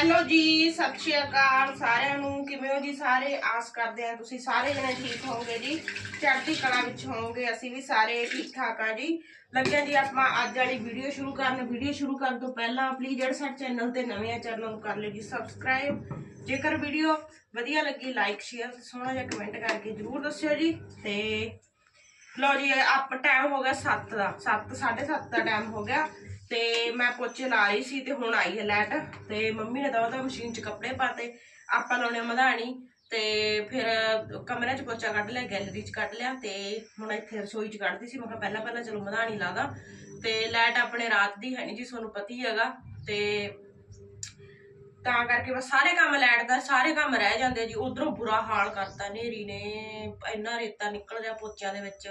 Hello ਜੀ, ਸਤਿ ਸ਼੍ਰੀ ਅਕਾਲ ਸਾਰਿਆਂ ਨੂੰ। ਕਿਵੇਂ ਹੋ ਜੀ ਸਾਰੇ? ਆਸ ਕਰਦੇ ਆ ਤੁਸੀਂ ਸਾਰੇ ਜਣੇ ਠੀਕ ਹੋਵੋਗੇ ਜੀ। ਚੜ੍ਹਦੀ ਕਲਾ ਵਿੱਚ ਹੋਵੋਗੇ, ਅਸੀਂ ਵੀ ਸਾਰੇ ਠੀਕ ਠਾਕ ਆ ਜੀ। ਲੱਗਿਆ ਜੀ ਆਪਾਂ ਅੱਜ ਵਾਲੀ ਵੀਡੀਓ ਸ਼ੁਰੂ ਕਰਨ। ਵੀਡੀਓ ਸ਼ੁਰੂ ਕਰਨ ਤੋਂ ਪਹਿਲਾਂ ਪਲੀਜ਼ ਜਿਹੜੇ ਸਾਡੇ ਚੈਨਲ ਤੇ ਨਵੇਂ ਆ, ਚੈਨਲ ਨੂੰ ਕਰ ਲਿਓ ਜੀ ਸਬਸਕ੍ਰਾਈਬ ਜੇਕਰ ਵੀਡੀਓ ਵਧੀਆ ਲੱਗੀ ਲਾਈਕ ਸ਼ੇਅਰ ਤੇ ਸੋਹਣਾ ਜਿਹਾ ਕਮੈਂਟ ਕਰਕੇ ਜਰੂਰ ਦੱਸਿਓ ਜੀ। ਤੇ ਲਓ ਜੀ ਆਪ ਟਾਈਮ ਹੋ ਗਿਆ 7 ਦਾ। 7 7:30 ਦਾ ਟਾਈਮ ਹੋ ਗਿਆ। ਤੇ ਮੈਂ ਪੋਚੇ ਲਾ ਰਹੀ ਸੀ ਤੇ ਹੁਣ ਆਈ ਹੈ ਲਾਈਟ ਤੇ ਮੰਮੀ ਨੇ ਦਵਾ ਦਾ ਮਸ਼ੀਨ 'ਚ ਕੱਪੜੇ ਪਾਤੇ, ਆਪਾਂ ਲਾਉਣੇ ਮਧਾਣੀ ਤੇ ਫਿਰ ਕਮਰੇ 'ਚ ਪੋਚਾ ਕੱਢ ਲਿਆ, ਗੈਲਰੀ 'ਚ ਕੱਢ ਲਿਆ ਤੇ ਹੁਣ ਇੱਥੇ ਰਸੋਈ 'ਚ ਕੱਢਦੀ ਸੀ, ਮੈਂ ਕਿਹਾ ਪਹਿਲਾਂ ਪਹਿਲਾਂ ਚਲੋ ਮਧਾਣੀ ਲਾਦਾ ਤੇ ਲਾਈਟ ਆਪਣੇ ਰਾਤ ਦੀ ਹੈ ਨਹੀਂ ਜੀ, ਤੁਹਾਨੂੰ ਪਤਾ ਹੀ ਹੈਗਾ ਤੇ ਤਾਂ ਕਰਕੇ ਬਸ ਸਾਰੇ ਕੰਮ ਲੈਟ ਦਾ, ਸਾਰੇ ਕੰਮ ਰਹਿ ਜਾਂਦੇ ਜੀ, ਉਧਰੋਂ ਬੁਰਾ ਹਾਲ ਕਰਤਾ ਨੇਰੀ ਨੇ, ਇੰਨਾ ਰੇਤਾ ਨਿਕਲ ਗਿਆ ਪੋਚਿਆਂ ਦੇ ਵਿੱਚ।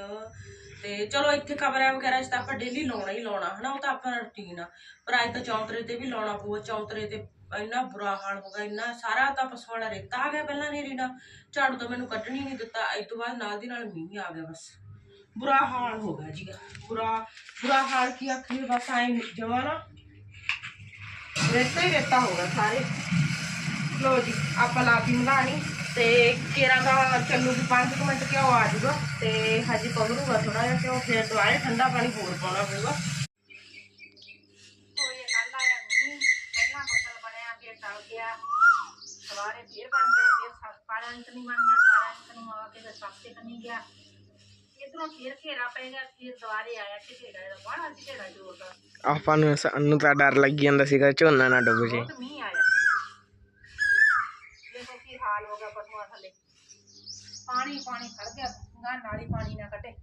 ਤੇ ਚਲੋ ਇੱਥੇ ਕਮਰਿਆਂ ਵਗੈਰਾ 'ਚ ਤਾਂ ਆਪਾਂ ਡੇਲੀ ਲਾਉਣਾ ਹੀ ਲਾਉਣਾ, ਹਨਾ, ਉਹ ਤਾਂ ਆਪਣਾ ਰੁਟੀਨ ਆ। ਪਰ ਅੱਜ ਤਾਂ ਚੌਂਤਰੇ ਤੇ ਵੀ ਲਾਉਣਾ ਪਊਗਾ, ਚੌਂਤਰੇ ਤੇ ਇੰਨਾ ਬੁਰਾ ਹਾਲ ਹੋ ਗਿਆ, ਇੰਨਾ ਸਾਰਾ ਤਾਂ ਪਸ਼ੂ ਰੇਤਾ ਆ ਗਿਆ ਪਹਿਲਾਂ ਨੇਰੀ ਨਾਲ ਝਾੜੂ ਤਾਂ ਮੈਨੂੰ ਕੱਢਣੀ ਨਹੀਂ ਦਿੱਤਾ ਇਸ ਤੋਂ ਬਾਅਦ ਨਾਲ ਦੀ ਨਾਲ ਮੀਂਹ ਆ ਗਿਆ ਬਸ। ਬੁਰਾ ਹਾਲ ਹੋ ਗਿਆ ਜੀ, ਬੁਰਾ ਬੁਰਾ ਹਾਲ ਕੀ ਆਖੀਏ, ਬਸ ਐਂ ਜਮਾ ਨਾ। ਰੇਤਾ ਹੀ ਰੇਤਾ ਹੋ ਗਿਆ ਸਾਰੇ। ਲੋ ਜੀ, ਆਪਾਂ ਲਾਤੀ ਮਲਾਣੀ। ਤੇ ਕੇਰਾ ਦਾ ਚੱਲੂਗੀ 5 ਮਿੰਟ ਕਿਉਂ ਆ ਜਾਊਗਾ ਤੇ ਹਜੇ ਪਵਰੂਗਾ ਥੋੜਾ ਜਿਹਾ ਕਿਉਂ ਫਿਰ ਦੁਆਰੇ ਠੰਡਾ ਪਾਣੀ ਹੋਰ ਪਾਉਣਾ ਪਊਗਾ। ਸਵਾਰੇ ਫਿਰ ਬਣ ਗਿਆ ਫਿਰ ਨਹੀਂ ਬਣ ਗਿਆ ਆ ਕੇ ਗਿਆ। ਇਧਰੋਂ ਫਿਰ ਘੇਰਾ ਪੈ ਗਿਆ ਫਿਰ ਆਇਆ ਕਿ ਘੇਰਾ ਇਹਦਾ ਘੇਰਾ ਆਪਾਂ ਨੂੰ ਸਾਨੂੰ ਤਾਂ ਡਰ ਲੱਗੀ ਜਾਂਦਾ ਸੀਗਾ ਝੋਨਾ ਨਾ ਡੁੱਬ ਜੇ ਬਹੁਤ ਮੀਂਹ ਆਇਆ ਦੇਖੋ ਕੀ ਹਾਲ ਹੋ ਗਿਆ ਪਸ਼ੂਆਂ ਥੱਲੇ ਪਾਣੀ ਪਾਣੀ ਖੜ ਗਿਆ ਗਾਂ ਨਾਲੀ ਪਾਣੀ ਨਾ ਕੱਢੇ।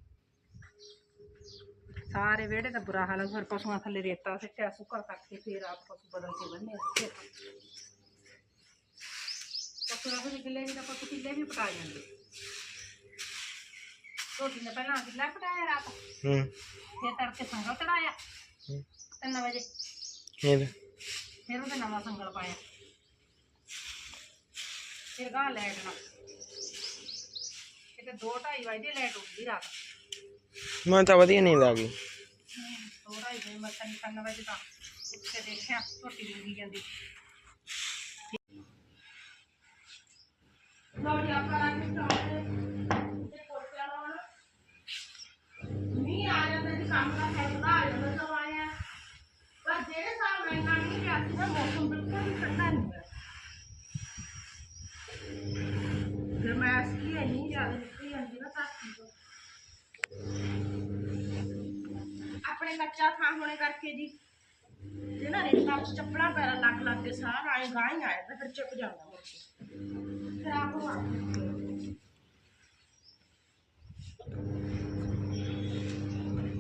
ਸਾਰੇ ਵਿਹੜੇ ਦਾ ਬੁਰਾ ਹਾਲ ਹੈ ਫਿਰ ਪਸ਼ੂਆਂ ਥੱਲੇ ਰੇਤਾ ਸਿੱਟਿਆ ਸੁੱਕਾ ਕਰਕੇ ਫਿਰ ਆਪ ਪਸ਼ੂ ਬਦਲ ਕੇ ਬੰਨੇ ਸਿੱਟੇ ਪਸ਼ੂ ਰੱਖ ਦੇ ਕਿੱਲੇ ਵੀ ਤਾਂ ਪਸ਼ੂ ਕਿੱਲੇ ਵੀ ਪਟਾ ਜਾਂਦੇ। ਰੋਟੀ ਨੇ ਪਹਿਲਾਂ ਕਿੱਲਾ ਪਟਾਇਆ ਰਾਤ। ਹੂੰ। ਫਿਰ ਤੜਕੇ ਸੰਗਲ ਚੜਾਇਆ। ਹੂੰ। ਤਿੰਨ ਵਜੇ। ਇਹ ਫਿਰ ਉਹਦੇ ਨਵਾਂ ਸੰਗਲ ਪਾਇਆ। ਫਿਰ ਗਾਂ ਲੈਟ ਨਾ ਕਿਤੇ 2:30 ਵਜੇ ਲੈਟ ਉੱਠਦੀ ਰਾਤ। ਮੈਂ ਤਾਂ ਵਧੀਆ ਨੀਂਦ ਆ ਗਈ। ਥੋੜਾ ਹੀ ਮੈਂ ਤਿੰਨ ਤਿੰਨ ਵਜੇ ਤਾਂ ਕੇ ਦੇਖਿਆ ਰੋਟੀ ਲੱਗੀ ਜਾਂਦੀ। ਲੋ ਜੀ ਆਪਾਂ ਲਾ ਕੇ ਕੱਚਾ ਥਾਂ ਹੋਣੇ ਕਰਕੇ ਜੀ। ਜੇ ਨਾ ਰੇਤਾ ਚੱਪੜਾ ਪੈਰਾ ਲੱਗ ਲੱਗ ਕੇ ਸਾਰਾ ਆਏ ਗਾਂ ਹੀ ਆਇਆ ਤਾਂ ਫਿਰ ਚੁੱਕ ਜਾਂਦਾ ਮੁੱਛ ਖਰਾਬ ਹੋ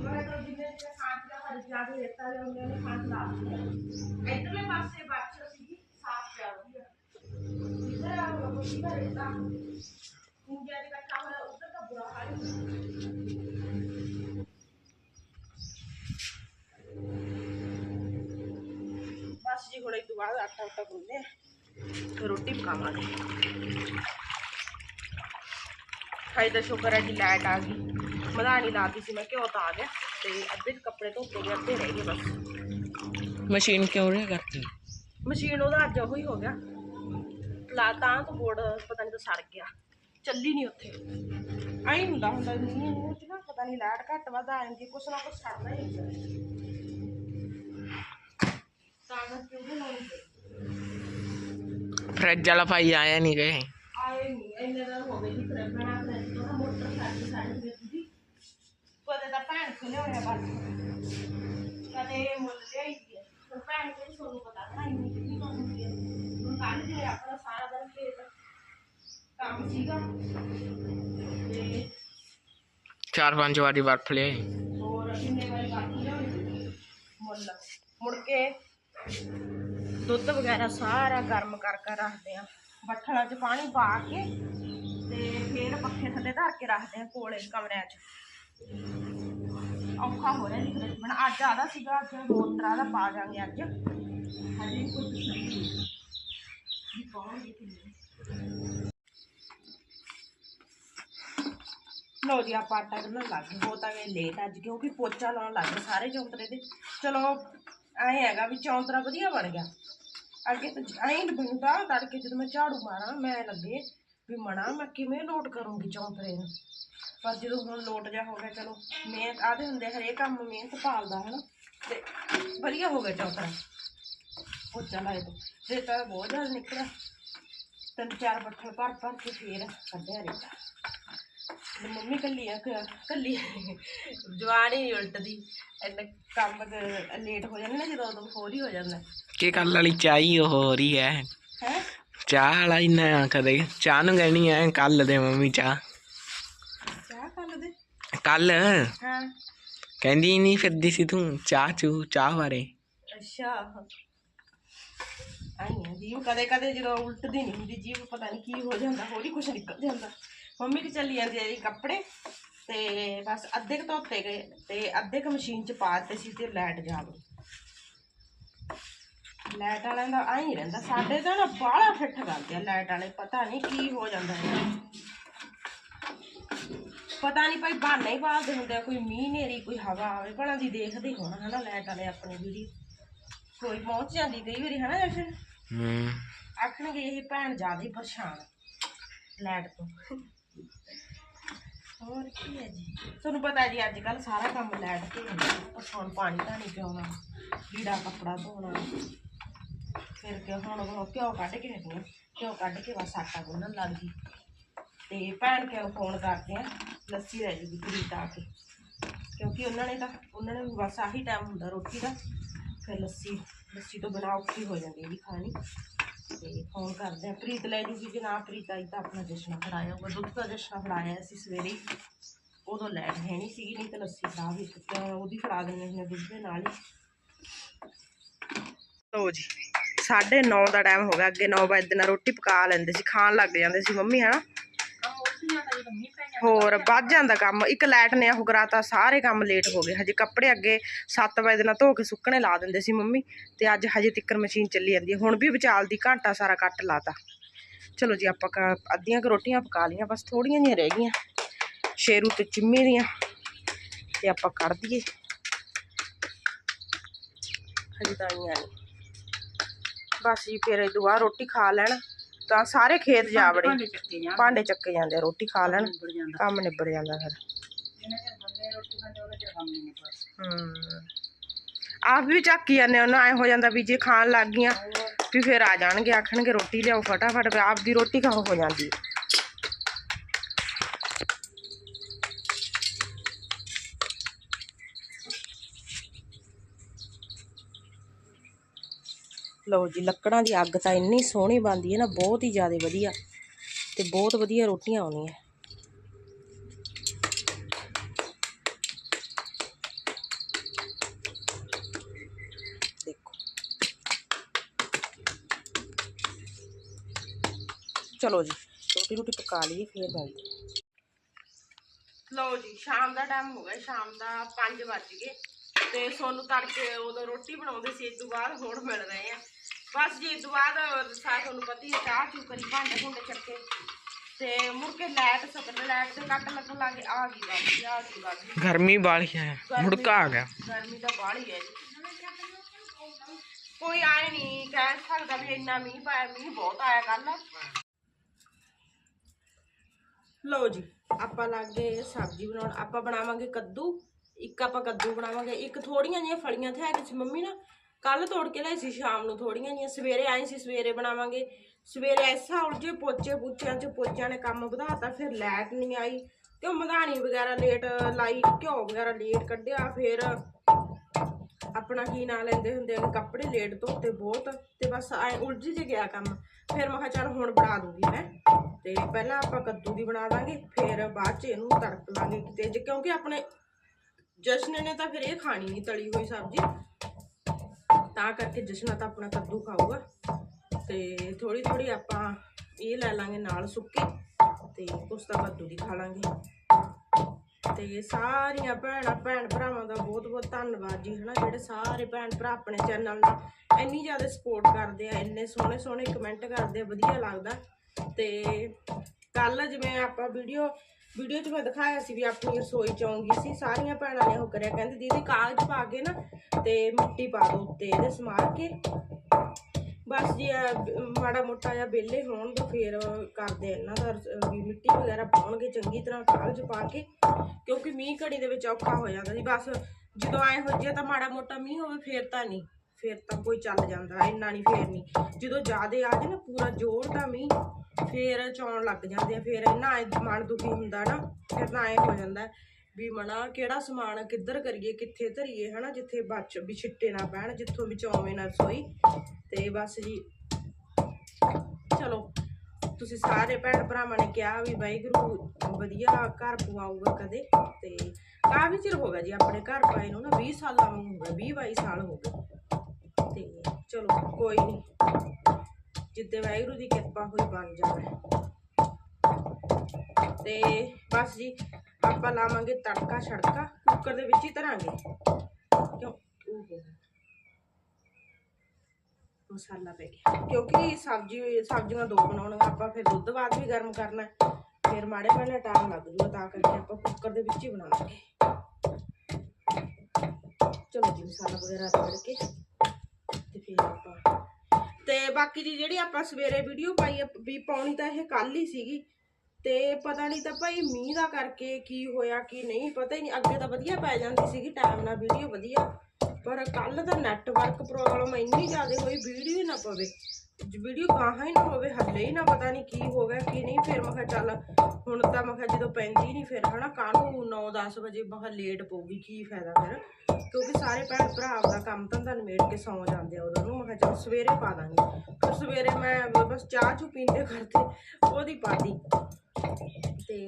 ਮੈਂ ਤਾਂ ਜਿੰਨੇ ਕਿ ਖਾਂਚ ਦਾ ਹਰ ਜ਼ਿਆਦਾ ਰੇਤਾ ਦੇ ਹੁੰਦੇ ਨੇ ਖਾਂਚ ਲਾ ਦਿੱਤਾ। ਇਧਰਲੇ ਪਾਸੇ ਬਾਛ ਸੀ ਸਾਫ਼ ਪਿਆ, ਵਧੀਆ। ਇਧਰ ਆ, ਉਹ ਕੋਈ ਦਾ ਰੇਤਾ ਇੰਡੀਆ ਦੇ ਕੱਟਾ ਹੋਇਆ ਉਧਰ ਦਾ ਬੁਰਾ ਹਾਲ ਹੈ ਬਸ ਜੀ ਹੁਣ ਇੱਕ ਤੋਂ ਬਾਅਦ ਆਟਾ ਉਟਾ ਗੁੰਨਦੇ ਆ ਤੇ ਰੋਟੀ ਪਕਾਵਾਂਗੇ ਹਾਈ ਦਾ ਸ਼ੁਕਰ ਹੈ ਜੀ ਲਾਈਟ ਆ ਗਈ ਮਧਾਣੀ ਲਾਤੀ ਸੀ ਮੈਂ ਘਿਓ ਤਾਂ ਆ ਗਿਆ ਤੇ ਅੱਧੇ ਕੁ ਕੱਪੜੇ ਧੋਤੇ ਗਏ ਅੱਧੇ ਰਹਿ ਗਏ ਬਸ ਮਸ਼ੀਨ ਕਿਉਂ ਰਿਹਾ ਕਰਤੀ ਮਸ਼ੀਨ ਉਹਦਾ ਅੱਜ ਉਹੀ ਹੋ ਗਿਆ ਲਾ ਤਾਂ ਤੋਂ ਬੋਰਡ ਪਤਾ ਨਹੀਂ ਤਾਂ ਸੜ ਗਿਆ ਚੱਲੀ ਨਹੀਂ ਉੱਥੇ ਆਈ ਹੁੰਦਾ ਹੁੰਦਾ ਮੀਂਹ ਨੂੰ ਚ ਨਾ ਪਤਾ ਨਹੀਂ ਲਾਈਟ ਘੱਟ ਵੱਧ ਆ ਜਾਂਦੀ ਕੁਛ ਨਾ ਕੁਛ ਸੜਦਾ ਹੀ ਹੁੰਦਾ ਤਾਂ ਕਰਕੇ ਉਹਦੇ ਨਾਲ ਹੀ ਫਰਿੱਜ ਵਾਲਾ ਭਾਈ ਆਇਆ ਨਹੀਂ ਗਏ ਆਏ ਨਹੀਂ ਇੰਨੇ ਦਿਨ ਹੋ ਗਏ ਜੀ ਫਿਰ ਮੈਂ ਫਰਿੱਜ ਤੋਂ ਨਾ ਮੋਟਰ ਸਾਡੀ ਸਾਡੀ ਵਿੱਚ ਦੀ ਕਦੇ ਤਾਂ ਭੈਣ ਕੋ ਲਿਆਉਣਿਆ ਬਸ ਕਦੇ ਮੁੱਲ ਦੁੱਧ ਵਗੈਰਾ ਸਾਰਾ ਗਰਮ ਕਰ ਕਰ ਰੱਖਦੇ ਆ। ਬੱਠਲਾਂ 'ਚ ਪਾਣੀ ਪਾ ਕੇ ਤੇ ਫਿਰ ਪੱਖੇ ਥੱਲੇ ਧਰ ਕੇ ਰੱਖਦੇ ਆ ਕੋਲੇ ਕਮਰਿਆਂ 'ਚ। ਔਖਾ ਹੋ ਰਿਹਾ ਜੀ ਬਣ ਅੱਜ ਆਦਾ ਸੀਗਾ, ਅੱਜ ਮੋਟਰਾਂ ਦਾ ਪਾ ਜਾਾਂਗੇ ਅੱਜ। ਹਜੇ ਕੁਝ ਨਹੀਂ ਜੀ ਕਿੰਨੇ ਲੋ ਜੀ, ਆਪਾਂ ਆਟਾ ਗੁੰਨਣ ਲੱਗ ਗਏ। ਬਹੁਤ ਤਾਂ ਲੇਟ ਅੱਜ, ਕਿਉਂਕਿ ਪੋਚਾ ਲਾਉਣ ਲੱਗ ਗਏ ਸਾਰੇ ਜੋਤਰੇ ਦੇ ਚਲੋ ਐ ਹੈਗਾ ਵੀ ਚੌਂਤਰਾ ਵਧੀਆ ਬਣ ਗਿਆ। ਅੱਗੇ ਤਾਂ ਐਂ ਮੈਨੂੰ ਤਾਂ ਤੜਕੇ ਜਦੋਂ ਮੈਂ ਝਾੜੂ ਮਾਰਾਂ, ਮੈਂ ਲੱਗੇ ਵੀ ਮਣਾ, ਮੈਂ ਕਿਵੇਂ ਲੋਟ ਕਰੂੰਗੀ ਚੌਂਤਰੇ ਨੂੰ। ਪਰ ਜਦੋਂ ਹੁਣ ਲੋਟ ਜਾ ਹੋ ਗਿਆ, ਚਲੋ ਮਿਹਨਤ ਆਦੇ ਹੁੰਦੇ ਹਰੇਕ ਕੰਮ ਮਿਹਨਤ ਪਾਲਦਾ ਹਨਾ। ਤੇ ਵਧੀਆ ਹੋ ਗਿਆ ਚੌਂਤਰਾ। ਪੋਚਾ ਲਾਏ ਤੋਂ। ਰੇਤਾ ਬਹੁਤ ਜ਼ਿਆਦਾ ਨਿਕਲਿਆ। ਤਿੰਨ ਚਾਰ ਬੱਠਲ ਭਰ ਭਰ ਕੇ ਫੇਰ ਕੱਢਿਆ ਰੇਤਾ। ਮੰਮੀ ਕੱਲੀ ਕੱਲੀ ਜਵਾਨੀ ਨਹੀਂ ਉਲਟਦੀ। ਇੰਨਾ ਕੰਮ ਲੇਟ ਹੋ ਜਾਂਦਾ ਨਾ ਜਦੋਂ ਉਦੋਂ ਹੋਰ ਹੀ ਹੋ ਜਾਂਦਾ। ਕਿ ਕੱਲ ਵਾਲੀ ਚਾਹੀ ਉਹ ਹੋ ਰਹੀ ਹੈ? ਹੈ ਚਾਹ ਵਾਲਾ ਹੀ ਨਾ ਕਦੇ ਚਾਹ ਨੂੰ ਕਹਿਣੀ ਹੈ ਕੱਲ ਦੇ ਮੰਮੀ ਚਾਹ। ਚਾਹ ਕੱਲ ਦੇ? ਕੱਲ? ਹਾਂ। ਕਹਿੰਦੀ ਨਹੀਂ ਫਿਰਦੀ ਸੀ ਤੂੰ ਚਾਹ ਚੂ ਚਾਹ ਬਾਰੇ। ਅੱਛਾ। ਆਈਆਂ ਜੀਵ ਕਦੇ ਕਦੇ ਜਦੋਂ ਉਲਟਦੀ ਨਹੀਂ ਹੁੰਦੀ ਜੀਵ ਪਤਾ ਨਹੀਂ ਕੀ ਹੋ ਜਾਂਦਾ ਹੋਰ ਹੀ ਕੁਝ ਨਿਕਲ ਜਾਂਦਾ। ਮੰਮੀ ਕਿ ਚੱਲੀ ਜਾਂਦੀ ਹੈ ਜੀ ਕੱਪੜੇ? ਤੇ ਬਸ ਅੱਧੇ ਕੁ ਧੋਤੇ ਗਏ ਤੇ ਅੱਧੇ ਕ ਮਸ਼ੀਨ ਚ ਪਾ ਦਿੱਤੇ ਸੀ ਤੇ ਲਾਈਟ ਜਾ ਗਈ। ਲਾਈਟ ਵਾਲਿਆਂ ਦਾ ਆਈ ਰਹਿੰਦਾ ਸਾਡੇ ਤਾਂ ਨਾ ਬਾਹਲਾ ਫਿੱਟ ਕਰਦੇ ਆ ਲਾਈਟ ਵਾਲੇ ਪਤਾ ਨਹੀਂ ਕੀ ਹੋ ਜਾਂਦਾ ਹੈ ਪਤਾ ਨਹੀਂ ਭਾਈ ਬਹਾਨੇ ਹੀ ਬਾਲਦੇ ਹੁੰਦੇ ਆ ਕੋਈ ਮੀਂਹ ਨੇਰੀ ਕੋਈ ਹਵਾ ਆਵੇ ਭਲਾ ਦੀ ਦੇਖਦੇ ਹੋਣਾ ਹਨਾ ਲਾਈਟ ਵਾਲੇ ਆਪਣੀ ਵੀਡੀਓ ਕੋਈ ਪਹੁੰਚ ਜਾਂਦੀ ਕਈ ਵਾਰੀ ਹਨਾ ਜਾਂ ਫਿਰ ਹੂੰ। ਆਖਣਗੇ ਇਹ ਭੈਣ ਜ਼ਿਆਦਾ ਹੀ ਪਰੇਸ਼ਾਨ ਲਾਈਟ ਤੋਂ। ਹੋਰ ਕੀ ਹੈ ਜੀ? ਤੁਹਾਨੂੰ ਪਤਾ ਜੀ ਅੱਜ ਕੱਲ ਸਾਰਾ ਕੰਮ ਲਾਈਟ ਤੇ ਹੀ ਹੁੰਦਾ। ਪਸੌਣ ਪਾਣੀ ਧਾਣੀ ਪਿਆਉਣਾ। ਲੀੜਾ ਕੱਪੜਾ ਧੋਣਾ। ਫਿਰ ਕਿ ਹੁਣ ਉਹ ਘਿਓ ਕੱਢ ਕੇ ਹਟੀਆਂ ਘਿਓ ਕੱਢ ਕੇ ਬਸ ਆਟਾ ਗੁੰਨਣ ਲੱਗ ਗਈ। ਤੇ ਭੈਣ ਕੇ ਨੂੰ ਫੋਨ ਕਰਦੇ ਆ? ਲੱਸੀ ਲੈ ਜੂਗੀ ਖਰੀਦ ਆ ਕੇ। ਕਿਉਂਕਿ ਉਹਨਾਂ ਨੇ ਤਾਂ, ਉਹਨਾਂ ਨੇ ਵੀ ਬਸ ਆਹੀ ਟਾਈਮ ਹੁੰਦਾ ਰੋਟੀ ਦਾ। ਫਿਰ ਲੱਸੀ ਲੱਸੀ ਤੋਂ ਬਿਨਾਂ ਔਖੀ ਹੋ ਜਾਂਦੀ ਹੈ ਜੀ ਖਾਣੀ। ਤੇ ਫੋਨ ਕਰਦੇ ਆ। ਪ੍ਰੀਤ ਲੈ ਜੂਗੀ ਜੇ ਨਾ ਪ੍ਰੀਤ ਆਈ ਤਾਂ ਆਪਣਾ ਜਸ਼ਨਾ ਫੜਾਇਆ ਹੋਊਗਾ। ਦੁੱਧ ਦਾ ਜਸ਼ਨਾ ਫੜਾਇਆ ਸੀ ਸਵੇਰੇ। ਹੀ। ਉਦੋਂ ਲੈਟ ਹੈ ਨਹੀਂ ਸੀਗੀ, ਨਹੀਂ ਤਾਂ ਲੱਸੀ ਫੜਾ ਵੀ ਉਹਦੀ ਫੜਾ ਦਿੰਦੇ ਹੁੰਦੇ ਦੁੱਧ ਦੇ ਨਾਲ ਹੀ। ਲਓ ਜੀ 9:30 ਦਾ ਟਾਈਮ ਹੋ ਗਿਆ। ਅੱਗੇ 9 ਵਜੇ ਨਾਲ ਰੋਟੀ ਪਕਾ ਲੈਂਦੇ ਸੀ, ਖਾਣ ਲੱਗ ਜਾਂਦੇ ਸੀ ਮੰਮੀ, ਹਨਾ ਕੰਮ ਉੱਠ ਜਾਂਦਾ ਜਦੋਂ ਮੀਂਹ ਪੈ ਜਾਂਦਾ ਹੋਰ, ਵੱਧ ਜਾਂਦਾ ਕੰਮ। ਇੱਕ ਲਾਈਟ ਨੇ ਉਹ ਕਰਾਤਾ, ਸਾਰੇ ਕੰਮ ਲੇਟ ਹੋ ਗਏ। ਹਜੇ ਕੱਪੜੇ ਅੱਗੇ 7 ਵਜੇ ਨਾਲ ਧੋ ਕੇ ਸੁੱਕਣੇ ਲਾ ਦਿੰਦੇ ਸੀ ਮੰਮੀ ਤੇ ਅੱਜ ਹਜੇ ਤਿੱਕਰ ਮਸ਼ੀਨ ਚੱਲੀ ਜਾਂਦੀ ਹੈ। ਹੁਣ ਵੀ ਵਿਚਾਲ ਦੀ ਘੰਟਾ ਸਾਰਾ ਕੱਟ ਲਾਤਾ। ਚਲੋ ਜੀ, ਆਪਾਂ ਕ- ਅੱਧੀਆਂ ਕੁ ਰੋਟੀਆਂ ਪਕਾ ਲਈਆਂ, ਬਸ ਥੋੜੀਆਂ ਜਿਹੀਆਂ ਰਹਿ ਗਈਆਂ। ਸ਼ੇਰੂ ਤੇ ਚਿੰਮੀ ਦੀਆਂ ਤੇ ਆਪਾਂ ਕੱਢ ਦਈਏ। ਹਜੇ ਤਾਂ ਆਈਆਂ ਨਹੀਂ ਬਸ ਜੀ, ਫਿਰ ਇਹ ਦੁਆ ਰੋਟੀ ਖਾ ਲੈਣ। ਤਾਂ ਸਾਰੇ ਖੇਤ ਜਾ ਵੜੇ। ਭਾਂਡੇ ਚੱਕੇ ਜਾਂ ਭਾਂਡੇ ਚੱਕੇ ਜਾਂਦੇ ਆ ਰੋਟੀ ਖਾ ਲੈਣ। ਨਿਬੜ ਜਾਂਦਾ। ਕੰਮ ਨਿਬੜ ਜਾਂਦਾ ਫਿਰ। ਇਹਨਾਂ ਚਿਰ ਬੰਦੇ ਰੋਟੀ ਖਾਂਦੇ ਉਹਦੇ ਚਿਰ ਕੰਮ ਨਹੀਂ ਬਸ ਹਮ ਆਪ ਵੀ ਚੱਕੀ ਜਾਂਦੇ ਉਹਨਾਂ ਐ ਹੋ ਜਾਂਦਾ ਵੀ ਜੇ ਖਾਣ ਲੱਗ ਗਈਆਂ ਵੀ ਫਿਰ ਆ ਜਾਣਗੇ ਆਖਣਗੇ ਰੋਟੀ ਲਿਆਓ ਫਟਾਫਟ ਫਿਰ ਆਪ ਦੀ ਰੋਟੀ ਖਾਓ ਹੋ ਜਾਂਦੀ। ਹੈ। ਲਓ ਜੀ, ਲੱਕੜਾਂ ਦੀ ਅੱਗ ਤਾਂ ਇੰਨੀ ਸੋਹਣੀ ਬਣਦੀ ਹੈ ਨਾ, ਬਹੁਤ ਹੀ ਜ਼ਿਆਦਾ ਵਧੀਆ ਤੇ ਬਹੁਤ ਵਧੀਆ ਰੋਟੀਆਂ ਆਉਂਦੀਆਂ। ਦੇਖੋ। ਚਲੋ ਜੀ ਰੋਟੀ ਰੋਟੀ ਪਕਾ ਲਈਏ, ਫਿਰ ਮਿਲਦੇ ਲਓ ਜੀ, ਸ਼ਾਮ ਦਾ ਟਾਈਮ ਹੋ ਗਿਆ, ਸ਼ਾਮ ਦਾ 5 ਵੱਜ ਗਏ ਤੇ ਸੋਨੂੰ ਤੜਕੇ ਉਦੋਂ ਰੋਟੀ ਬਣਾਉਂਦੇ ਸੀ, ਇਸ ਤੋਂ ਬਾਅਦ ਹੁਣ ਮਿਲ ਰਹੇ ਆ। ਬਸ ਜੀ ਇਸ ਤੋਂ ਬਾਅਦ ਸਾ ਤੁਹਾਨੂੰ ਪਤਾ ਹੀ ਹੈ ਚਾਹ ਚੂ ਕਰੀ ਭਾਂਡੇ ਭੁੰਡੇ ਚੱਕੇ ਤੇ ਮੁੜ ਕੇ ਲਾਈਟ ਸਪਰ ਲਾਈਟ ਦੇ ਕੱਟ ਲੱਗਣ ਲੱਗੇ ਆ ਗਈ ਬਾਜੀ ਆ ਗਈ ਬਾਜੀ ਗਰਮੀ ਬਾਲੀ ਹੈ ਮੁੜਕਾ ਆ ਗਿਆ। ਗਰਮੀ ਤਾਂ ਬਾਹਲੀ ਹੈ ਜੀ। ਕੋਈ ਆਏ ਨਹੀਂ ਕਹਿ ਸਕਦਾ ਵੀ ਇੰਨਾ ਮੀਂਹ ਪਾਇਆ ਮੀਂਹ ਬਹੁਤ ਆਇਆ ਕੱਲ ਲਓ ਜੀ ਆਪਾਂ ਲੱਗ ਗਏ ਸਬਜ਼ੀ ਬਣਾਉਣ। ਆਪਾਂ ਬਣਾਵਾਂਗੇ ਕੱਦੂ ਇੱਕ ਆਪਾਂ ਕੱਦੂ ਬਣਾਵਾਂਗੇ। ਇੱਕ ਥੋੜੀਆਂ ਜਿਹੀਆਂ ਫਲੀਆਂ ਤੇ ਹੈਗੀ ਸੀ ਮੰਮੀ ਨਾ। ਕੱਲ ਤੋੜ ਕੇ ਲਿਆਈ ਸੀ, ਸ਼ਾਮ ਨੂੰ ਥੋੜੀਆਂ ਜਿਹੀਆਂ। ਸਵੇਰੇ ਆਏ ਸੀ, ਸਵੇਰੇ ਬਣਾਵਾਂਗੇ। ਸਵੇਰੇ ਐਸਾ ਉਲਝੇ ਪੋਚੇ ਪੁੱਛਿਆਂ ਚ, ਪੋਚਿਆਂ ਨੇ ਕੰਮ ਵਧਾਤਾ ਫਿਰ ਲਾਈਟ ਨਹੀਂ ਆਈ। ਤੇ ਉਹ ਮਧਾਣੀ ਵਗੈਰਾ ਲੇਟ ਲਾਈ, ਘਿਓ ਵਗੈਰਾ ਲੇਟ ਕੱਢਿਆ, ਫਿਰ ਆਪਣਾ ਕੀ ਨਾਂ ਲੈਂਦੇ ਹੁੰਦੇ ਆ ਕੱਪੜੇ ਲੇਟ ਧੋਤੇ ਬਹੁਤ, ਤੇ ਬਸ ਐ ਉਲਝ ਜੇ ਗਿਆ ਕੰਮ। ਫਿਰ ਮੈਂ ਕਿਹਾ ਚੱਲ ਹੁਣ ਬਣਾ ਦੂੰਗੀ ਮੈਂ। ਤੇ ਪਹਿਲਾਂ ਆਪਾਂ ਕੱਦੂ ਦੀ ਬਣਾ ਦਾਂਗੇ, ਫਿਰ ਬਾਅਦ ਚ ਇਹਨੂੰ ਤੜਕ ਲਾਂਗੇ ਕਿਤੇ। ਕਿਉਂਕਿ ਆਪਣੇ ਜਸ਼ਨ ਨੇ ਤਾਂ ਫਿਰ ਇਹ ਖਾਣੀ ਨਹੀਂ ਤਲੀ ਹੋਈ ਸਬਜ਼ੀ। ਤਾਂ ਕਰਕੇ ਜਸ਼ਨਾ ਤਾਂ ਆਪਣਾ ਕੱਦੂ ਖਾਊਗਾ। ਤੇ ਥੋੜੀ ਥੋੜੀ ਆਪਾਂ ਇਹ ਲੈ ਲਾਂਗੇ ਨਾਲ ਸੁੱਕੇ, ਤੇ ਉਸ ਕੱਦੂ ਦੀ ਖਾ ਲਾਂਗੇ। ਤੇ ਸਾਰੀਆਂ ਭੈਣਾਂ, ਭੈਣ ਭਰਾਵਾਂ ਦਾ ਬਹੁਤ ਬਹੁਤ ਧੰਨਵਾਦ ਜੀ, ਹਨਾ, ਜਿਹੜੇ ਸਾਰੇ ਭੈਣ ਭਰਾ ਆਪਣੇ ਚੈਨਲ ਨਾਲ ਇੰਨੀ ਜ਼ਿਆਦਾ ਸਪੋਰਟ ਕਰਦੇ ਆ, ਇੰਨੇ ਸੋਹਣੇ ਸੋਹਣੇ ਕਮੈਂਟ ਕਰਦੇ ਆ, ਵਧੀਆ ਲੱਗਦਾ। ਤੇ ਕੱਲ ਜਿਵੇਂ ਆਪਾਂ ਵੀਡੀਓ ਵੀਡੀਓ 'ਚ ਮੈਂ ਦਿਖਾਇਆ ਸੀ ਵੀ ਆਪਣੀ ਰਸੋਈ ਚ ਆਉਂਗੀ ਸੀ, ਸਾਰੀਆਂ ਭੈਣਾਂ ਨੇ ਉਹ ਕਰਿਆ, ਕਹਿੰਦੇ ਦੀਦੀ ਕਾਗਜ਼ ਪਾ ਕੇ ਨਾ ਤੇ ਮਿੱਟੀ ਪਾ ਦੋ ਉੱਤੇ ਇਹਦੇ ਸਮਾਰ ਕੇ। ਬਸ ਜੀ ਮਾੜਾ ਮੋਟਾ ਜਿਹਾ ਵਿਹਲੇ ਹੋਣ ਤੋਂ ਫੇਰ ਕਰਦੇ ਇਹਨਾਂ ਦਾ, ਵੀ ਮਿੱਟੀ ਵਗੈਰਾ ਪਾਉਣਗੇ ਚੰਗੀ ਤਰ੍ਹਾਂ ਕਾਗਜ਼ ਪਾ ਕੇ, ਕਿਉਂਕਿ ਮੀਂਹ ਘੜੀ ਦੇ ਵਿੱਚ ਔਖਾ ਹੋ ਜਾਂਦਾ ਜੀ ਬਸ ਜਦੋਂ ਐ ਹੋ ਜੇ ਤਾਂ ਮਾੜਾ ਮੋਟਾ ਮੀਂਹ ਹੋਵੇ, ਫੇਰ ਤਾਂ ਨਹੀਂ। ਫਿਰ ਤਾਂ ਕੋਈ ਚੱਲ ਜਾਂਦਾ, ਇੰਨਾ ਨਹੀਂ ਫੇਰ ਨਹੀਂ ਜਦੋਂ ਜ਼ਿਆਦੇ ਆ ਜੇ ਨਾ ਪੂਰਾ ਜ਼ੋਰ ਦਾ ਮੀ ਫੇਰ ਚੌਣ ਲੱਗ ਜਾਂਦੇ ਆ, ਫੇਰ ਇੰਨਾ ਮਨ ਦੁਖੀ ਹੁੰਦਾ ਨਾ, ਫਿਰ ਤਾਂ ਐ ਹੋ ਜਾਂਦਾ ਵੀ ਮਨਾ ਕਿਹੜਾ ਸਮਾਨ, ਕਿੱਧਰ ਕਰੀਏ, ਕਿੱਥੇ ਧਰੀਏ, ਹਨਾ, ਜਿੱਥੇ ਬਚ, ਵੀ ਛਿੱਟੇ ਨਾ ਪੈਣ, ਜਿੱਥੋਂ ਵਿੱਚ ਆਵੇਂ ਨਾ ਰਸੋਈ ਤੇ ਬਸ ਜੀ, ਚਲੋ, ਤੁਸੀਂ ਸਾਰੇ ਭੈਣ ਭਰਾਵਾਂ ਨੇ ਕਿਹਾ ਵੀ ਵਾਹਿਗੁਰੂ ਵਧੀਆ ਘਰ ਪਵਾਊਗਾ ਕਦੇ, ਤੇ ਕਾਫੀ ਚਿਰ ਹੋ ਗਿਆ ਜੀ, ਆਪਣੇ ਘਰ ਪਾਏ ਨੂੰ ਨਾ 20 ਸਾਲਾਂ ਨੂੰ ਹੋ ਗਿਆ 20 22 ਸਾਲ ਹੋ ਗਏ। ਚਲੋ ਕੋਈ ਨਹੀਂ ਜਿੱਦੇ ਵਾਹਿਗੁਰੂ ਦੀ ਕਿਰਪਾ ਹੋਈ ਬਣ ਜਾਵੇ ਤੇ ਬਸ ਜੀ ਆਪਾਂ ਲਾਵਾਂਗੇ ਤੜਕਾ ਛੜਕਾ ਕੁੱਕਰ ਦੇ ਵਿੱਚ ਹੀ ਧਰਾਂਗੇ। ਕਿਉਂ? ਮਸਾਲਾ ਪੈ ਗਿਆ। ਕਿਉਂਕਿ ਸਬਜ਼ੀ ਸਬਜ਼ੀਆਂ ਦੋ ਬਣਾਉਣੀਆਂ ਆਪਾਂ ਫਿਰ ਦੁੱਧ ਬਾਅਦ ਵੀ ਗਰਮ ਕਰਨਾ। ਫਿਰ ਮਾੜੇ ਪਹਿਲੇ ਟਾਈਮ ਲੱਗ ਜੂਗਾ ਤਾਂ ਕਰਕੇ ਆਪਾਂ ਕੁੱਕਰ ਦੇ ਵਿੱਚ ਹੀ ਬਣਾਵਾਂਗੇ ਚਲੋ ਜੀ ਮਸਾਲਾ ਵਗੈਰਾ ਰਗੜ ਕੇ। ਫਿਰ ਆਪਾਂ ਤੇ ਬਾਕੀ ਦੀ ਜਿਹੜੀ ਆਪਾਂ ਸਵੇਰੇ ਵੀਡੀਓ ਪਾਈ ਵੀ ਪਾਉਣੀ ਤਾਂ ਇਹ ਕੱਲ ਹੀ ਸੀਗੀ। ਤੇ ਪਤਾ ਨਹੀਂ ਤਾਂ ਭਾਈ ਮੀਂਹ ਦਾ ਕਰਕੇ ਕੀ ਹੋਇਆ, ਕੀ ਨਹੀਂ, ਪਤਾ ਹੀ ਨਹੀਂ। ਅੱਗੇ ਤਾਂ ਵਧੀਆ ਪੈ ਜਾਂਦੀ ਸੀਗੀ ਟਾਈਮ ਨਾਲ ਵੀਡੀਓ ਵਧੀਆ। ਪਰ ਕੱਲ ਦਾ ਨੈਟਵਰਕ ਪ੍ਰੋਬਲਮ ਇੰਨੀ ਜ਼ਿਆਦਾ ਹੋਈ ਵੀਡੀਓ ਹੀ ਨਾ ਪਵੇ। ਵੀਡੀਓ ਗਾਹਾਂ ਹੀ ਨਾ ਹੋਵੇ ਹੱਲੇ ਹੀ ਨਾ ਪਤਾ ਨਹੀਂ ਕੀ ਹੋ ਗਿਆ, ਕੀ ਨਹੀਂ, ਫਿਰ ਮੈਂ ਕਿਹਾ ਚੱਲ ਹੁਣ ਤਾਂ ਮੈਂ ਕਿਹਾ ਜਦੋਂ ਪੈਂਦੀ ਨਹੀਂ ਫਿਰ ਹਨਾ, ਕਾਹਨੂੰ 9-10 ਵਜੇ ਮੈਂ ਕਿਹਾ ਲੇਟ ਪਊਗੀ, ਕੀ ਫਾਇਦਾ ਫਿਰ? ਕਿਉਂਕਿ ਸਾਰੇ ਭੈਣ ਭਰਾ ਆਪਦਾ ਕੰਮ ਧੰਦਾ ਨਿਬੇੜ ਕੇ ਸੌਂ ਜਾਂਦੇ ਆ ਉਦੋਂ ਨੂੰ, ਮੈਂ ਕਿਹਾ ਚੱਲ ਸਵੇਰੇ ਪਾ ਦਾਂਗੀ। ਫਿਰ ਸਵੇਰੇ ਮੈਂ ਬਸ ਚਾਹ ਚੂ ਪੀਂਦੇ ਕਰਦੇ ਉਹਦੀ ਪਾਤੀ ਤੇ।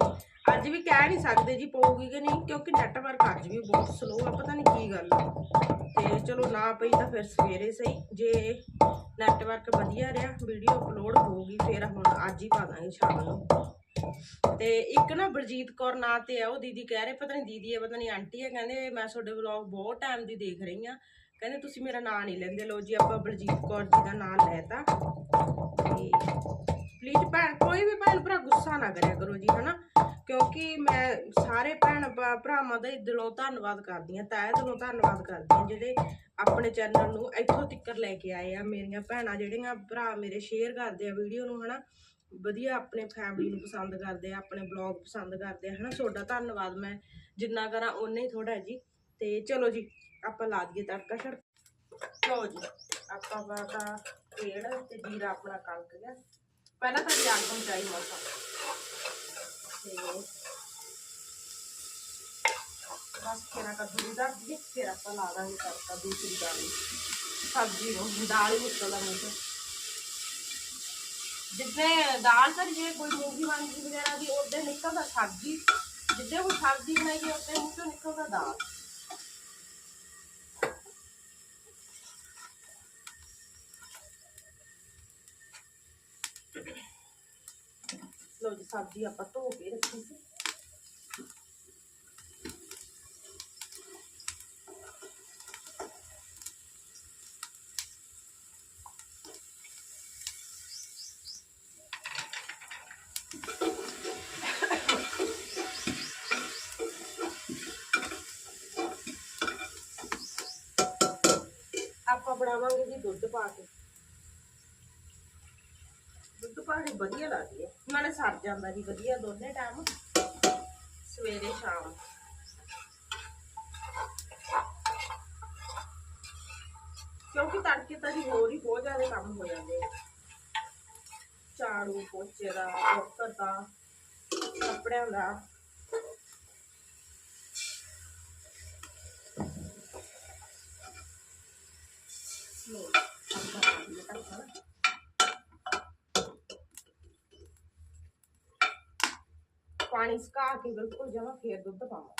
ਅੱਜ ਵੀ ਕਹਿ ਨਹੀਂ ਸਕਦੇ ਜੀ ਪਊਗੀ ਕਿ ਨਹੀਂ, ਕਿਉਂਕਿ ਨੈਟਵਰਕ ਅੱਜ ਵੀ ਬਹੁਤ ਸਲੋ ਆ, ਪਤਾ ਨਹੀਂ ਕੀ ਗੱਲ ਆ। ਤੇ ਚਲੋ ਨਾ ਪਈ ਤਾਂ ਫਿਰ ਸਵੇਰੇ ਸਹੀ, ਜੇ ਨੈਟਵਰਕ ਵਧੀਆ ਰਿਹਾ ਵੀਡੀਓ ਅਪਲੋਡ ਹੋਊਗੀ ਫਿਰ ਹੁਣ ਅੱਜ ਹੀ ਪਾ ਦਾਂਗੇ ਸ਼ਾਮ ਨੂੰ। ਤੇ ਇੱਕ ਨਾ ਬਲਜੀਤ ਕੌਰ ਨਾਂ ਤੇ ਆ, ਉਹ ਦੀਦੀ ਕਹਿ ਰਹੇ, ਪਤਾ ਨਹੀਂ ਦੀਦੀ ਹੈ, ਪਤਾ ਨਹੀਂ ਆਂਟੀ ਹੈ, ਕਹਿੰਦੇ ਮੈਂ ਤੁਹਾਡੇ ਵਲੌਗ ਬਹੁਤ ਟਾਈਮ ਦੀ ਦੇਖ ਰਹੀ ਆ ਕਹਿੰਦੇ ਤੁਸੀਂ ਮੇਰਾ ਨਾਂ ਨਹੀਂ ਲੈਂਦੇ। ਲੋ ਜੀ, ਆਪਾਂ ਬਲਜੀਤ ਕੌਰ ਜੀ ਦਾ ਨਾਂ ਲੈਤਾ ਤੇ। ਪਲੀਜ਼ ਭੈਣ, ਕੋਈ ਵੀ ਭੈਣ ਭਰਾ ਗੁੱਸਾ ਨਾ ਕਰਿਆ ਕਰੋ ਜੀ, ਹਨਾ? ਕਿਉਂਕਿ ਮੈਂ ਸਾਰੇ ਭੈਣ ਭਰਾਵਾਂ ਦਾ ਦਿਲੋਂ ਧੰਨਵਾਦ ਕਰਦੀ ਹਾਂ, ਤਹਿ ਦਿਲੋਂ ਧੰਨਵਾਦ ਕਰਦੀ ਹਾਂ, ਜਿਹੜੇ ਆਪਣੇ ਚੈਨਲ ਨੂੰ ਇੱਥੋਂ ਤੱਕ ਲੈ ਕੇ ਆਏ ਆ, ਮੇਰੀਆਂ ਭੈਣਾਂ, ਜਿਹੜੀਆਂ ਭਰਾ ਮੇਰੇ ਸ਼ੇਅਰ ਕਰਦੇ ਆ ਵੀਡੀਓ ਨੂੰ, ਹਨਾ? ਵਧੀਆ ਆਪਣੇ ਫੈਮਿਲੀ ਨੂੰ ਪਸੰਦ ਕਰਦੇ ਆ, ਆਪਣੇ ਬਲੌਗ ਪਸੰਦ ਕਰਦੇ ਆ, ਹਨਾ? ਤੁਹਾਡਾ ਧੰਨਵਾਦ, ਮੈਂ ਜਿੰਨਾ ਕਰਾਂ, ਓਨਾ ਹੀ ਥੋੜਾ ਜੀ। ਤੇ ਚਲੋ ਜੀ ਆਪਾਂ ਲਾ ਦਈਏ ਤੜਕਾ ਛੜ ਚਲੋ ਜੀ, ਆਪਾਂ ਪਾਤਾ ਤੇਲ ਤੇ ਜੀਰਾ ਆਪਣਾ ਕਣਕ ਗਿਆ। ਪਹਿਲਾਂ ਤਾਂ ਜੀ ਅੱਗ ਪਹੁੰਚਾਈ ਮਸਾ। ਤੇ ਬਸ ਕਿਹੜਾ ਕੱਦੂ ਦੀ ਦੱਸ ਦੀ ਫਿਰ ਆਪਾਂ ਲਾ ਦਾਂਗੇ ਤੜਕਾ ਦੂਸਰੀ ਦਾਲ। ਸਬਜ਼ੀ ਨੂੰ, ਦਾਲ ਹੀ ਨਿਕਲਦਾ ਮੂੰਹ ਤੋਂ ਜਿੱਦਾਂ ਦਾਲ ਧਰੀਏ ਕੋਈ ਮੂੰਗੀ ਵਾਂਗੀ ਵਗੈਰਾ ਦੀ ਉਹਦੇ ਨਿਕਲਦਾ ਸਬਜ਼ੀ। ਜਿੱਦਾਂ ਕੋਈ ਸਬਜ਼ੀ ਬਣਾਈਏ ਉਹਦੇ ਮੂੰਹ ਨਿਕਲਦਾ ਦਾਲ। ਲੋ ਜੀ, ਸਬਜ਼ੀ ਆਪਾਂ ਧੋ ਕੇ ਰੱਖੀ ਸੀ। ਆਪਾਂ ਬਣਾਵਾਂਗੇ ਜੀ ਦੁੱਧ ਪਾ ਕੇ। ਦੁੱਧ ਪਾ ਕੇ ਵਧੀਆ ਲੱਗਦੀ। ਨਾਲੇ ਸਰ ਜਾਂਦਾ ਜੀ ਵਧੀਆ ਦੋਨੇ ਟਾਈਮ ਸਵੇਰੇ ਸ਼ਾਮ। ਕਿਉਂਕਿ ਤੜਕੇ ਤਾਂ ਜੀ ਹੋਰ ਹੀ ਬਹੁਤ ਜ਼ਿਆਦਾ ਕੰਮ ਹੋ ਜਾਂਦੇ ਝਾੜੂ, ਪੋਚੇ ਦਾ ਕੁੱਕਰ ਦਾ, ਕੱਪੜਿਆਂ ਦਾ। ਲੋ ਆਪਾਂ ਪਾ ਦਈਏ ਢੱਕਣ ਪਾਣੀ ਸੁਕਾ ਕੇ ਬਿਲਕੁਲ ਜਮਾ ਫੇਰ ਦੁੱਧ ਪਾਵਾਂ।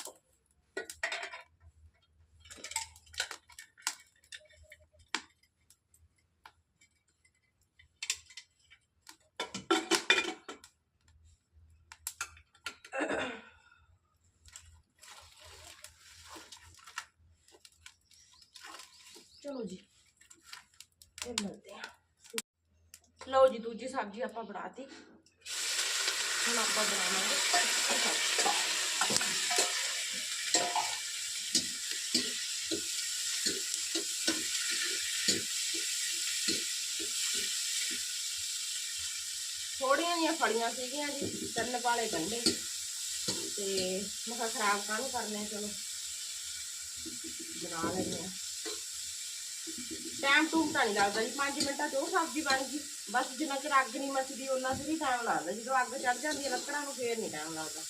ਚਲੋ ਜੀ, ਫਿਰ ਮਿਲਦੇ ਆ ਲਓ ਜੀ, ਦੂਜੀ ਸਬਜ਼ੀ ਆਪਾਂ ਬਣਾਤੀ। ਹੁਣ ਆਪਾਂ ਬਣਾਵਾਂਗੇ ਥੋੜੀਆਂ ਜਿਹੀਆਂ ਫੜੀਆਂ ਸੀਗੀਆਂ ਜੀ, ਤਿੰਨ ਪਾਲੇ ਗੰਢੇ। ਤੇ ਮੈਂ ਕਿਹਾ ਖਰਾਬ ਕਾਹਨੂੰ ਕਰਨੇ ਚਲੋ। ਬਣਾ ਲੈਂਦੇ ਆ। ਟਾਈਮ ਟੂਮ ਤਾਂ ਨਹੀਂ ਲੱਗਦਾ ਜੀ 5 ਮਿੰਟਾਂ 'ਚ ਉਹ ਸਬਜ਼ੀ ਬਣ ਗਈ। ਬਸ ਜਿੰਨਾ ਚਿਰ ਅੱਗ ਨਹੀਂ ਮੱਚਦੀ ਉਹਨਾਂ ਚਿਰ ਹੀ ਟਾਈਮ ਲੱਗਦਾ। ਜਦੋਂ ਅੱਗ ਚੜ ਜਾਂਦੀ ਹੈ, ਲੱਕੜਾਂ ਨੂੰ ਫੇਰ ਨਹੀਂ ਟਾਈਮ ਲੱਗਦਾ।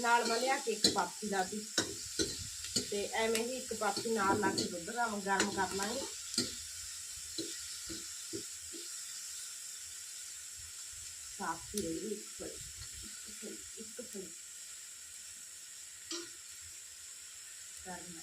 ਨਾਲ ਮੈਂ ਲਿਆ ਕੇ ਇੱਕ ਪਾਪੀ ਲਾਤੀ ਤੇ ਐਵੇਂ ਹੀ ਇੱਕ ਪਾਪੀ ਨਾਲ ਲਾ ਕੇ ਦੁੱਧ ਗਰਮ ਗਰਮ ਕਰ ਲਾਂਗੇ ਸਾਫ਼ ਹੀ ਰਹੀ ਇੱਕ ਫਲ ਇੱਕ ਫਲ। ਕਰਨਾ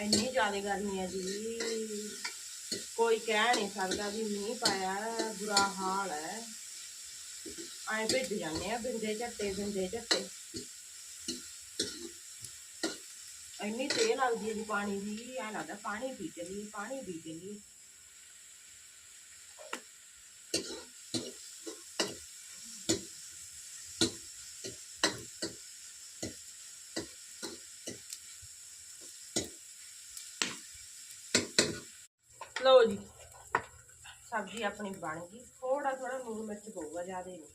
ਇੰਨੀ ਜ਼ਿਆਦਾ ਗਰਮੀ ਹੈ ਜੀ। ਕੋਈ ਕਹਿ ਨਹੀਂ ਸਕਦਾ ਵੀ ਮੀਂਹ ਪਾਇਆ, ਬੁਰਾ ਹਾਲ ਹੈ। ਐਂ ਭਿੱਜ ਜਾਂਦੇ ਆ, ਬਿੰਦੇ ਝੱਟੇ ਬਿੰਦੇ ਝੱਟੇ। ਇੰਨੀ ਤੇਲ ਲੱਗਦੀ ਹੈ ਜੀ ਪਾਣੀ ਦੀ, ਐਂ ਲੱਗਦਾ ਪਾਣੀ ਪੀ ਚਲੀਏ, ਪਾਣੀ ਪੀ ਚਲੀਏ ਲਓ ਜੀ ਸਬਜ਼ੀ ਆਪਣੀ ਬਣ ਗਈ। ਥੋੜਾ ਥੋੜਾ ਲੂਣ ਮਿਰਚ ਪਊਗਾ ਜ਼ਿਆਦਾ ਨਹੀਂ,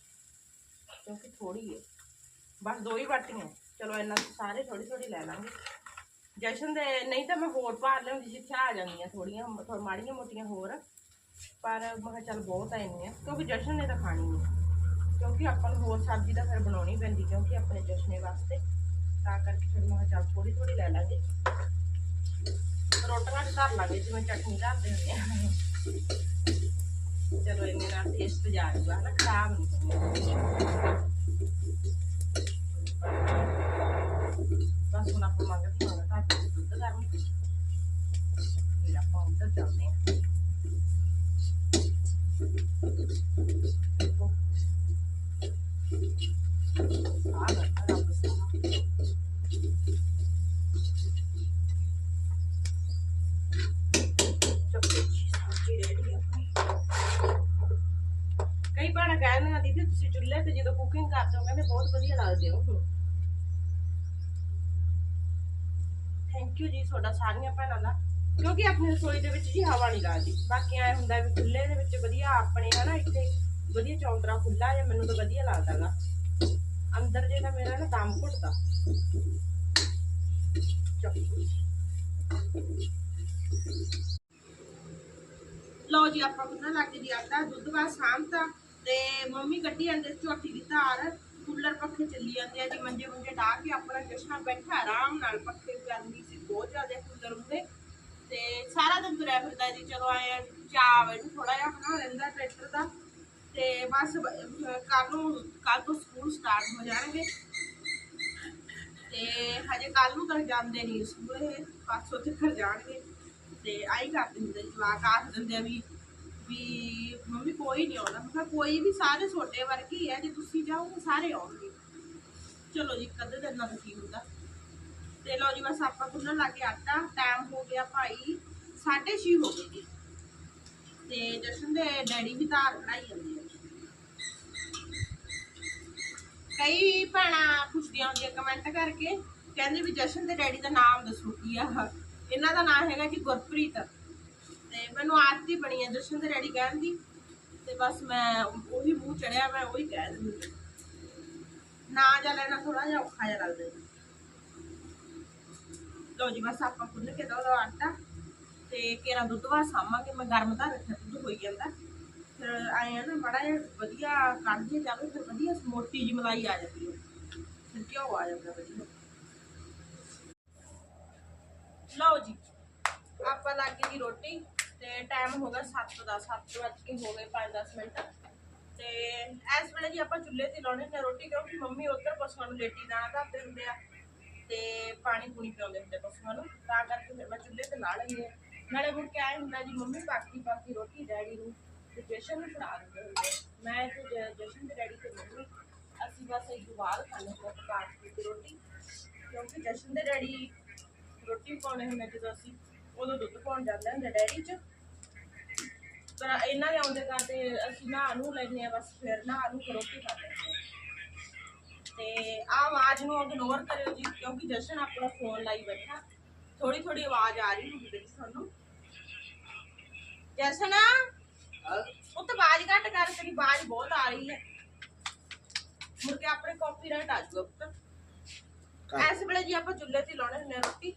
ਕਿਉਂਕਿ ਥੋੜੀ ਹੈ। ਬਸ ਦੋ ਹੀ ਬਾਟੀਆਂ ਚਲੋ ਇੰਨਾ ਸਾਰੇ ਥੋੜੀ ਥੋੜੀ ਲੈ ਲਾਂਗੇ। ਜਸ਼ਨ ਦੇ ਨਹੀਂ ਤਾਂ ਮੈਂ ਹੋਰ ਪਾ ਲਿਆਉਂਦੀ ਜਿੱਥੇ ਆ ਜਾਂਦੀਆਂ ਥੋੜੀਆਂ ਥੋੜ ਮਾੜੀਆਂ ਮੋਟੀਆਂ ਹੋਰ। ਪਰ ਮੈਂ ਕਿਹਾ ਚੱਲ ਬਹੁਤ ਆ ਇੰਨੀਆਂ, ਕਿਉਂਕਿ ਜਸ਼ਨ ਨੇ ਤਾਂ ਖਾਣੀ ਨਹੀਂ। ਕਿਉਂਕਿ ਆਪਾਂ ਨੂੰ ਹੋਰ ਸਬਜ਼ੀ ਤਾਂ ਫਿਰ ਬਣਾਉਣੀ ਪੈਂਦੀ, ਕਿਉਂਕਿ ਆਪਣੇ ਜਸ਼ਨੇ ਵਾਸਤੇ। ਤਾਂ ਕਰਕੇ ਫਿਰ ਮੈਂ ਚੱਲ ਥੋੜੀ ਥੋੜੀ ਲੈ ਲਾਂਗੇ। ਰੋਟੀਆਂ ਚ ਧਰ ਲਾਂਗੇ ਜਿਵੇਂ ਚਟਨੀ ਧਰਦੇ ਹੁੰਦੇ ਆ ਚਲੋ ਇੰਨੇ ਨਾਲ ਟੇਸਟ ਜਾ ਜਾਊਗਾ ਨਾ ਖਰਾਬ ਨਹੀਂ ਹੋਊਗਾ ਬਸ ਹੁਣ ਆਪਾਂ ਬਹੁਤ ਵਧੀਆ ਲੱਗਦੇ ਹੋ ਥੈਂਕ ਯੂ ਜੀ ਤੁਹਾਡਾ ਸਾਰੀਆਂ ਭੈਣਾਂ ਦਾ। ਕਿਉਂਕਿ ਆਪਣੀ ਰਸੋਈ ਦੇ ਵਿੱਚ ਜੀ ਹਵਾ ਨਹੀਂ ਲੱਗਦੀ। ਬਾਕੀ ਐ ਹੁੰਦਾ ਵੀ ਚੁੱਲ੍ਹੇ ਦੇ ਵਿੱਚ ਵਧੀਆ ਆਪਣੇ ਹਨਾ ਇੱਥੇ ਵਧੀਆ ਚੌਂਤਰਾ ਖੁੱਲਾ ਜਾਂ ਮੈਨੂੰ ਤਾਂ ਵਧੀਆ ਲੱਗਦਾਗਾ ਅੰਦਰ ਜੇ ਮੇਰਾ ਨਾ ਦਮ ਘੁੱਟਦਾ। ਲਓ ਜੀ, ਆਪਾਂ ਗੁੰਨਣ ਲੱਗ ਜੀ ਆਟਾ ਦੁੱਧ ਵਾ ਸਾਂਭਤਾ ਤੇ। ਮੰਮੀ ਕੱਢੀ ਜਾਂਦੇ ਝੋਟੀ ਦੀ ਧਾਰ। ਕੂਲਰ ਪੱਖੇ ਚੱਲੀ ਜਾਂਦੇ ਆ, ਜੀ ਮੰਜੇ ਮੰਜੇ ਢਾ ਕੇ ਆਪਣਾ ਜਸ਼ਨਾ ਬੈਠਾ, ਆਰਾਮ ਨਾਲ ਪੱਖੇ ਗਰਮੀ ਸੀ, ਬਹੁਤ ਜ਼ਿਆਦਾ ਕੂਲਰ ਉੱਤੇ ਤੇ ਸਾਰਾ ਦਿਨ ਤੁਰਿਆ ਫਿਰਦਾ ਜੀ, ਚਲੋ ਆਏ ਚਾਹ ਵਜੇ ਥੋੜਾ ਜਿਹਾ ਬਣਾ ਲੈਂਦਾ ਟਰੈਕਟਰ ਦਾ। ਤੇ ਬਸ ਕੱਲ ਨੂੰ ਕੱਲ ਤੋਂ ਸਕੂਲ ਸਟਾਰਟ ਹੋ ਜਾਣਗੇ। ਤੇ ਹਜੇ ਕੱਲ ਨੂੰ ਤੱਕ ਜਾਂਦੇ ਨਹੀਂ, ਸਕੂਲ ਇਹ ਪਾਸੋਂ ਤੱਕ ਜਾਣਗੇ। ਤੇ ਆਈ ਕਰਦੇ ਹੁੰਦੇ ਜਵਾਕ, ਆਖ ਦਿੰਦੇ ਆ ਵੀ ਵੀ ਮੰਮੀ ਕੋਈ ਨਹੀਂ ਆਉਂਦਾ। ਮੈਂ ਕਿਹਾ ਕੋਈ ਵੀ ਸਾਰੇ ਛੋਟੇ ਵਰਗੇ ਹੀ ਆ, ਜੇ ਤੁਸੀਂ ਜਾਓਗੇ ਸਾਰੇ ਆਉਣਗੇ। ਚਲੋ ਜੀ ਕਦੇ ਦਿਨ ਨਾਲ ਕੀ ਹੁੰਦਾ। ਤੇ ਲਓ ਜੀ, ਬਸ ਆਪਾਂ ਗੁੰਨਣ ਲੱਗੇ ਆਟਾ। ਟਾਈਮ ਹੋ ਗਿਆ ਭਾਈ 6:30 ਹੋ ਗਏ ਜੀ। ਤੇ ਜਸ਼ਨ ਦੇ ਡੈਡੀ ਵੀ ਧਾਰ ਕਢਾਈ ਜਾਂਦੇ ਆ। ਕਈ ਭੈਣਾਂ ਪੁੱਛਦੀਆਂ ਹੁੰਦੀਆਂ ਕਮੈਂਟ ਕਰਕੇ, ਕਹਿੰਦੇ ਵੀ ਜਸ਼ਨ ਦੇ ਡੈਡੀ ਦਾ ਨਾਮ ਦੱਸੋ ਕੀ ਆ। ਇਹਨਾਂ ਦਾ ਨਾਮ ਹੈਗਾ ਜੀ ਗੁਰਪ੍ਰੀਤ। ਤੇ ਮੈਨੂੰ ਆਦਤ ਹੀ ਬਣੀ ਹੈ ਜਸ਼ਨ ਦੇ ਡੈਡੀ ਕਹਿਣ ਦੀ। ਤੇ ਬਸ ਮੈਂ ਉਹੀ ਮੂੰਹ ਚੜਿਆ, ਮੈਂ ਉਹੀ ਕਹਿ ਦਿੰਦੀ ਹਾਂ। ਜਾ ਲੈਣਾ ਥੋੜਾ ਜਿਹਾ ਔਖਾ ਜਿਹਾ ਲੱਗਦਾ ਜੀ। ਜੀ, ਬਸ ਆਪਾਂ ਖੁੱਲ ਕੇ ਦੋ ਦੋ ਆਟਾ ਤੇ ਕੇਰਾ ਦੁੱਧ ਵਾ ਸਾਮਾਂਗੇ ਮੈਂ ਗਰਮ ਤਾਂ ਰੱਖਿਆ, ਦੁੱਧ ਹੋਈ ਜਾਂਦਾ। ਫਿਰ ਆਏ ਆ ਨਾ ਬੜਾ ਜਿਹਾ ਵਧੀਆ ਕੱਢ ਜੇ ਜਾਵੇ ਫਿਰ ਵਧੀਆ ਮੋਟੀ ਜੀ ਮਲਾਈ ਆ ਜਾਂਦੀ ਹੈ। ਫਿਰ ਘਿਓ ਆ ਜਾਂਦਾ ਵਧੀਆ। ਲਓ ਜੀ, ਆਪਾਂ ਲਾਗੇ ਦੀ ਰੋਟੀ। ਤੇ ਟਾਈਮ ਹੋ ਗਿਆ 7 ਦਾ 7 ਵੱਜ ਕੇ ਹੋ ਗਏ 5-10 ਮਿੰਟ। ਤੇ ਇਸ ਵੇਲੇ ਜੀ ਆਪਾਂ ਚੁੱਲ੍ਹੇ ਤੇ ਲਾਉਣੇ ਨੇ ਰੋਟੀ, ਕਿਉਂਕਿ ਮੰਮੀ ਉੱਧਰ ਪਸ਼ੂਆਂ ਨੂੰ ਲੇਟੀ ਦਾਣਾ ਧਰਦੇ ਹੁੰਦੇ ਆ ਤੇ ਪਾਣੀ ਪੂਣੀ ਪਿਆਉਂਦੇ ਹੁੰਦੇ ਪਸ਼ੂਆਂ ਨੂੰ। ਤਾਂ ਕਰਕੇ ਫਿਰ ਮੈਂ ਚੁੱਲ੍ਹੇ ਤੇ ਲਾ ਲਈ ਹੈ। ਨਾਲੇ ਮੁੜ ਕੇ ਆਏ ਹੁੰਦਾ ਜੀ, ਮੰਮੀ ਪਾਕੀ ਪਾਕੀ ਰੋਟੀ ਡੈਡੀ ਨੂੰ ਤੇ ਜਸ਼ਨ ਨੂੰ ਫੜਾ ਦਿੰਦੇ ਹੁੰਦੇ ਆ। ਮੈਂ ਤੇ ਜਸ਼ਨ ਦੇ ਡੈਡੀ ਤੇ ਮੰਮੀ, ਅਸੀਂ ਬਸ ਇੱਕ ਬਾਅਦ ਖਾਣੇ ਤੋਂ ਬਾਅਦ ਦੀ ਰੋਟੀ। ਕਿਉਂਕਿ ਜਸ਼ਨ ਦੇ ਡੈਡੀ ਰੋਟੀ ਪਾਉਣੇ ਹੁੰਦੇ ਜਦੋਂ ਅਸੀਂ ਉਦੋਂ ਦੁੱਧ ਪਾਉਣ ਜਾਂਦੇ ਹੁੰਦੇ ਡੈਰੀ 'ਚ। ਤੇ ਇਹਨਾਂ ਦੇ ਆਉਂਦੇ ਕਰਦੇ ਅਸੀਂ ਨਹਾ ਨੂੰ ਲੈਨੇ ਆ ਬਸ ਫਿਰ ਨਹਾ ਨੂੰ ਕੇ ਰੋਟੀ ਖਾ ਲੈਂਦੇ ਹਾਂ। ਤੇ ਆ ਆਵਾਜ਼ ਨੂੰ ਇਗਨੋਰ ਕਰਿਓ ਜੀ ਕਿਉਂਕਿ ਜਸ਼ਨ ਆਪਣਾ ਫੋਨ ਲਾਈ ਬੈਠਾ। ਥੋੜੀ ਥੋੜੀ ਆਵਾਜ਼ ਆ ਰਹੀ ਹੋਊਗੀ ਵਿੱਚ ਤੁਹਾਨੂੰ। ਜਸ਼ਨ ਉਹ ਤਾਂ ਆਵਾਜ਼ ਘੱਟ ਕਰ ਤੇਰੀ ਆਵਾਜ਼ ਬਹੁਤ ਆ ਰਹੀ ਹੈ। ਮੁੜ ਕੇ ਆਪਣੇ ਕਾਪੀਰਾਈਟ ਆ ਜਾਊਗਾ ਪੁੱਤ। ਐਸ ਵੇਲੇ ਜੀ ਆਪਾਂ ਚੁੱਲ੍ਹੇ ਤੇ ਲਾਉਣੇ ਹੁੰਦੇ ਰੋਟੀ।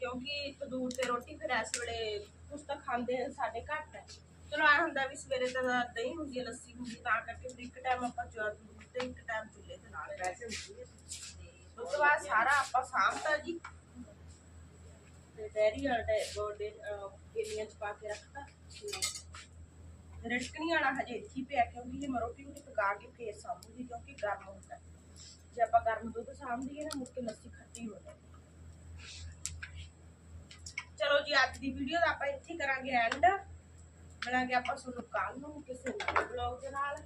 ਕਿਉਂਕਿ ਤੰਦੂਰ ਤੇ ਰੋਟੀ ਫਿਰ ਇਸ ਵੇਲੇ ਕੁਛ ਤਾਂ ਖਾਂਦੇ ਸਾਡੇ ਘੱਟ ਹੈ। ਚਲੋ ਆ ਹੁੰਦਾ ਵੀ ਸਵੇਰੇ ਤਾਂ ਦਹੀਂ ਹੁੰਦੀ ਹੈ ਲੱਸੀ ਹੁੰਦੀ ਤਾਂ ਕਰਕੇ ਫਿਰ ਇੱਕ ਟਾਈਮ ਆਪਾਂ ਤੰਦੂਰ ਤੇ ਇੱਕ ਟਾਈਮ ਚੁੱਲ੍ਹੇ ਤੇ ਲਾ ਵੈਸੇ ਹੁੰਦੀ ਹੈ ਤੇ ਉਸ ਤੋਂ ਬਾਅਦ ਸਾਰਾ ਆਪਾਂ ਸਾਂਭਤਾ ਜੀ। ਤੇ ਡੈਰੀ ਵਾਲੇ ਗੋਡੇ ਗੇਲੀਆਂ ਚ ਪਾ ਕੇ ਰੱਖਤਾ ਤੇ ਰਿਸ਼ਕਣੀ ਵਾਲਾ ਹਜੇ ਇੱਥੇ ਹੀ ਪਿਆ ਕਿਉਂਕਿ ਇਹ ਰੋਟੀ ਨੂੰ ਪਕਾ ਕੇ ਫੇਰ ਸਾਂਭੂਗੀ ਕਿਉਂਕਿ ਗਰਮ ਹੁੰਦਾ। ਜੇ ਆਪਾਂ ਗਰਮ ਦੁੱਧ ਸਾਂਭਦੀਏ ਨਾ, ਮੁੜ ਕੇ ਲੱਸੀ ਖੱਟੀ ਹੋ ਜਾਂਦੀ। ਚਲੋ ਜੀ, ਅੱਜ ਦੀ ਵੀਡੀਓ ਦਾ ਆਪਾਂ ਇੱਥੇ ਕਰਾਂਗੇ ਐਂਡ ਮਿਲਾਂਗੇ ਆਪਾਂ ਤੁਹਾਨੂੰ ਕੱਲ ਨੂੰ ਕਿਸੇ ਨਵੇਂ ਬਲੌਗ ਦੇ ਨਾਲ।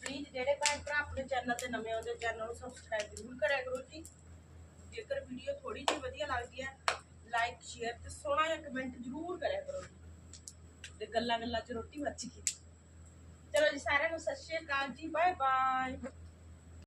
ਪਲੀਜ਼ ਜਿਹੜੇ ਭੈਣ ਭਰਾ ਆਪਣੇ ਚੈਨਲ ਤੇ ਨਵੇਂ ਆਉਂਦੇ ਚੈਨਲ ਨੂੰ ਸਬਸਕ੍ਰਾਈਬ ਜ਼ਰੂਰ ਕਰਿਆ ਕਰੋ ਜੀ। ਜੇਕਰ ਵੀਡੀਓ ਥੋੜੀ ਜਿਹੀ ਵਧੀਆ ਲੱਗਦੀ ਹੈ ਲਾਈਕ ਸ਼ੇਅਰ ਤੇ ਸੋਹਣਾ ਜਿਹਾ ਕਮੈਂਟ ਜ਼ਰੂਰ ਕਰਿਆ ਕਰੋ ਜੀ। ਤੇ ਗੱਲਾਂ ਗੱਲਾਂ ਚ ਰੋਟੀ ਮੱਚ ਗਈ। ਚਲੋ ਜੀ, ਸਾਰਿਆਂ ਨੂੰ ਸਤਿ ਸ਼੍ਰੀ ਅਕਾਲ ਜੀ ਬਾਏ ਬਾਏ